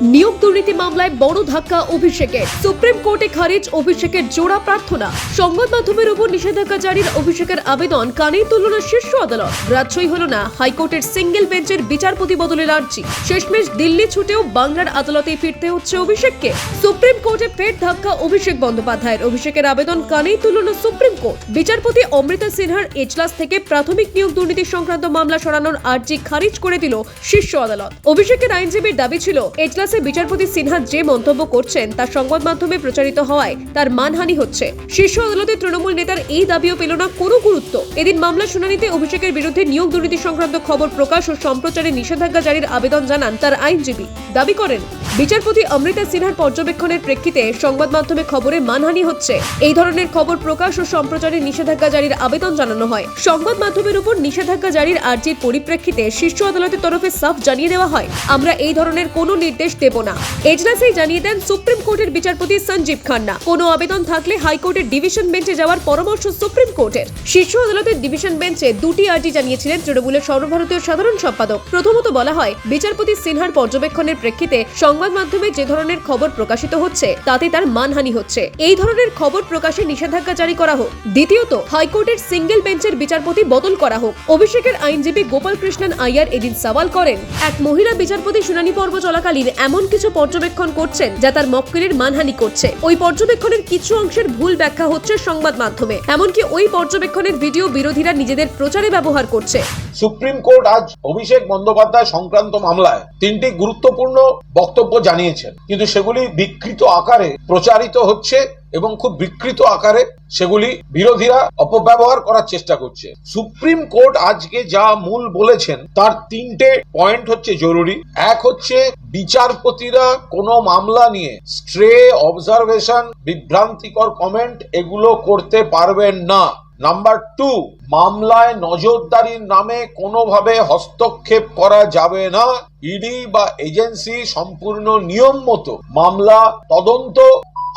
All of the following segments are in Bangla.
নিয়োগ দুর্নীতি মামলায় বড় ধাক্কা অভিষেকের। সুপ্রিম কোর্টে খারিজ অভিষেকের জোড়া প্রার্থনা। সংবাদ মাধ্যমের উপর নিষেধাজ্ঞা জারির অভিষেকের আবেদন কানেই তুলল না শীর্ষ আদালত। গ্রাহ্যই হল না হাইকোর্টের সিঙ্গেল বেঞ্চের বিচারপতি বদলের আর্জি। শেষমেশ দিল্লি ছুটেও বাংলার আদালতে ফিরতে হচ্ছে অভিষেককে। সুপ্রিম কোর্টে ফের ধাক্কা অভিষেক বন্দ্যোপাধ্যায়ের। অভিষেকের আবেদন কানেই তুলল না সুপ্রিম কোর্ট। বিচারপতি অমৃতা সিনহার এজলাস থেকে প্রাথমিক নিয়োগ দুর্নীতি সংক্রান্ত মামলা সরানোর আর্জি খারিজ করে দিল শীর্ষ আদালত। অভিষেকের আইনজীবীর দাবি ছিল, এজলাসে বিচারপতি সিনহা যে মন্তব্য করছেন তা সংবাদ মাধ্যমে প্রচারিত হওয়ায় তার মানহানি হচ্ছে। শীর্ষ আদালতে তৃণমূল নেতার এই দাবিও পেল না কোনো গুরুত্ব। এদিন মামলা শুনানিতে অভিষেকের বিরুদ্ধে নিয়োগ দুর্নীতি সংক্রান্ত খবর প্রকাশ ও সম্প্রচারে নিষেধাজ্ঞা জারির আবেদন জানান তার আইনজীবী। দাবি করেন, বিচারপতি অমৃতা সিনহার পর্যবেক্ষণের প্রেক্ষিতে সংবাদ মাধ্যমে খবরে মানহানি হচ্ছে। এই ধরনের খবর প্রকাশ ও সম্প্রচারে নিষেধাজ্ঞা জারির আবেদন জানানো হয়। সংবাদ মাধ্যমের উপর নিষেধাজ্ঞা জারির আর্জির পরিপ্রেক্ষিতে শীর্ষ আদালতের তরফে সাফ জানিয়ে দেওয়া হয়, আমরা এই ধরনের কোনো নির্দেশ দেব না। এজলাসেই জানিয়ে দেন সুপ্রিম কোর্টের বিচারপতি সঞ্জীব খান্না। কোনো আবেদন থাকলে হাইকোর্টের ডিভিশন বেঞ্চে যাওয়ার পরামর্শ সুপ্রিম কোর্টের। শীর্ষ আদালতের ডিভিশন বেঞ্চে দুটি আর্জি জানিয়েছিলেন তৃণমূলের সর্বভারতীয় সাধারণ সম্পাদক। প্রথমত বলা হয়, বিচারপতি সিনহার পর্যবেক্ষণের প্রেক্ষিতে সংবাদ মাধ্যমে যে ধরনের খবর প্রকাশিত হচ্ছে, তাতে তার মানহানি হচ্ছে। এই ধরনের খবর প্রকাশে নিষেধাজ্ঞা জারি করা হোক। দ্বিতীয়ত, হাইকোর্টের সিঙ্গেল বেঞ্চের বিচারপতি বদল করা হোক। অভিষেকের আইনজীবী গোপাল কৃষ্ণন আইয়ার এদিন সওয়াল করেন, এক মহিলা বিচারপতি শুনানি পর্ব চলাকালীন এমন কিছু পর্যবেক্ষণ করছেন যা তার মক্কেলের মানহানি করছে। ওই পর্যবেক্ষণের কিছু অংশের ভুল ব্যাখ্যা হচ্ছে সংবাদ মাধ্যমে। এমনকি ওই পর্যবেক্ষণের ভিডিও বিরোধীরা নিজেদের প্রচারে ব্যবহার করছে। সুপ্রিম কোর্ট আজ অভিষেক বন্দ্যোপাধ্যায় সংক্রান্ত মামলায় তিনটি গুরুত্বপূর্ণ বক্তব্য জানিয়েছেন। কিন্তু সেগুলি বিকৃত আকারে প্রচারিত হচ্ছে এবং খুব বিকৃত আকারে সেগুলি বিরোধীরা অপব্যবহার করার চেষ্টা করছে। সুপ্রিম কোর্ট আজকে যা মূল বলেছেন, তার তিনটে পয়েন্ট হচ্ছে জরুরি। এক হচ্ছে, বিচারপতিরা কোনো মামলা নিয়ে স্ট্রে অবজারভেশন, বিভ্রান্তিকর কমেন্ট এগুলো করতে পারবেন না। নাম্বার টু, মামলায় নজরদারির নামে কোনোভাবে হস্তক্ষেপ করা যাবে না। ইডি বা এজেন্সি সম্পূর্ণ নিয়ম মতো মামলা তদন্ত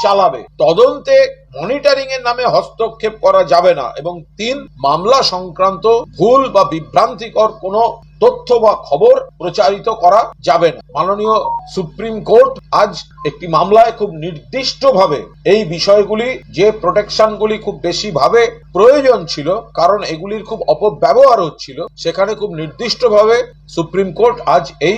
চালাবে। তদন্তে মনিটরিং এর নামে হস্তক্ষেপ করা যাবে না এবং তিন, মামলা সংক্রান্ত ভুল বা বিভ্রান্তিকর কোনো তথ্য বা খবর প্রচারিত করা যাবে না। মাননীয় সুপ্রিম কোর্ট আজ একটি মামলায় খুব নির্দিষ্টভাবে এই বিষয়গুলি, যে প্রোটেকশনগুলি খুব বেশি ভাবে প্রয়োজন ছিল, কারণ এগুলির খুব অপব্যবহার হচ্ছিল, সেখানে খুব নির্দিষ্টভাবে সুপ্রিম কোর্ট আজ এই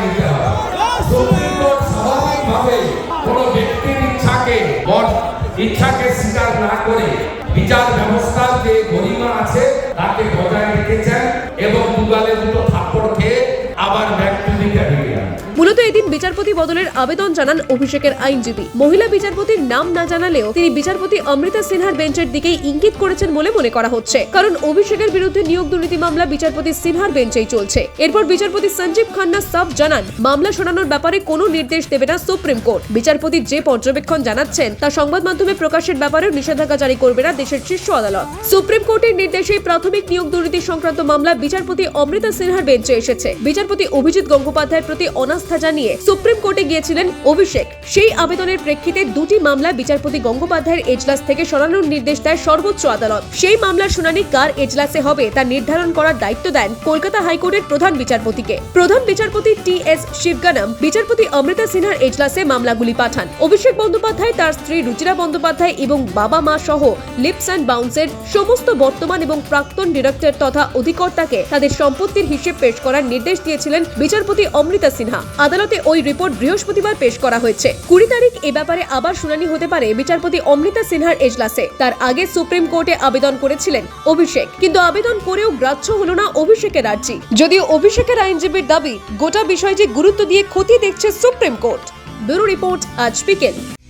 ইচ্ছাকে স্বীকার না করে বিচার ব্যবস্থার যে গরিমা আছে তাকে বজায় রেখেছেন এবং মূলত এদিন বিচারপতি বদলের আবেদন জানান অভিষেকের আইনজীবী। মহিলা বিচারপতির নাম না জানালেও তিনি বিচারপতি অমৃতা সিনহার বেঞ্চের দিকেই ইঙ্গিত করেছেন বলে মনে করা হচ্ছে। কারণ অভিষেকের বিরুদ্ধে নিয়োগ দুর্নীতি মামলা বিচারপতি সিনহার বেঞ্চেই চলছে। এরপর বিচারপতি সঞ্জীব খান্না সাফ জানান, মামলা শোনানোর ব্যাপারে কোনো নির্দেশ দেবে না সুপ্রিম কোর্ট। বিচারপতি যে পর্যবেক্ষণ জানাচ্ছেন, তা সংবাদ মাধ্যমে প্রকাশের ব্যাপারেও নিষেধাজ্ঞা জারি করবে না দেশের শীর্ষ আদালত। সুপ্রিম কোর্টের নির্দেশে প্রাথমিক নিয়োগ দুর্নীতি সংক্রান্ত মামলা বিচারপতি অমৃতা সিনহার বেঞ্চে এসেছে। বিচারপতি অভিজিৎ গঙ্গোপাধ্যায়ের প্রতি অনাস্থা জানিয়ে সুপ্রিম কোর্টে গিয়েছিলেন অভিষেক। সেই আবেদনের প্রেক্ষিতে দুটি মামলা বিচারপতি গঙ্গোপাধ্যায়ের এজলাস থেকে সরানোর নির্দেশ দেয় সর্বোচ্চ আদালত। সেই মামলার শুনানি কার এজলাসে হবে তা নির্ধারণ করার দায়িত্ব দেন কলকাতা হাইকোর্টের প্রধান বিচারপতিকে। প্রধান বিচারপতি টি এস শিবগানম, বিচারপতি অমৃতা সিনহার এজলাসে মামলাগুলি পাঠান। অভিষেক বন্দ্যোপাধ্যায় তার স্ত্রী রুচিরা বন্দ্যোপাধ্যায় এবং বাবা মা সহ লিপস অ্যান্ড বাউন্সের সমস্ত বর্তমান এবং প্রাক্তন ডিরেক্টর তথা অধিকর্তাকে তাদের সম্পত্তির হিসেব পেশ করার নির্দেশ দিয়েছিলেন বিচারপতি অমৃতা সিনহা। আদালতে ওই রিপোর্ট বৃহস্পতিবার পেশ করা হয়েছে। কুড়ি তারিখ এ ব্যাপারে আবার শুনানি হতে পারে বিচারপতি অমৃতা সিনহার এজলাসে। তার আগে সুপ্রিম কোর্টে আবেদন করেছিলেন অভিষেক। কিন্তু আবেদন করেও গ্রাহ্য হল না অভিষেকের আর্জি। যদিও অভিষেকের আইনজীবীর দাবি, গোটা বিষয়টি গুরুত্ব দিয়ে ক্ষতি দেখছে সুপ্রিম কোর্ট। ব্যুরো রিপোর্ট, আজ বিকেল।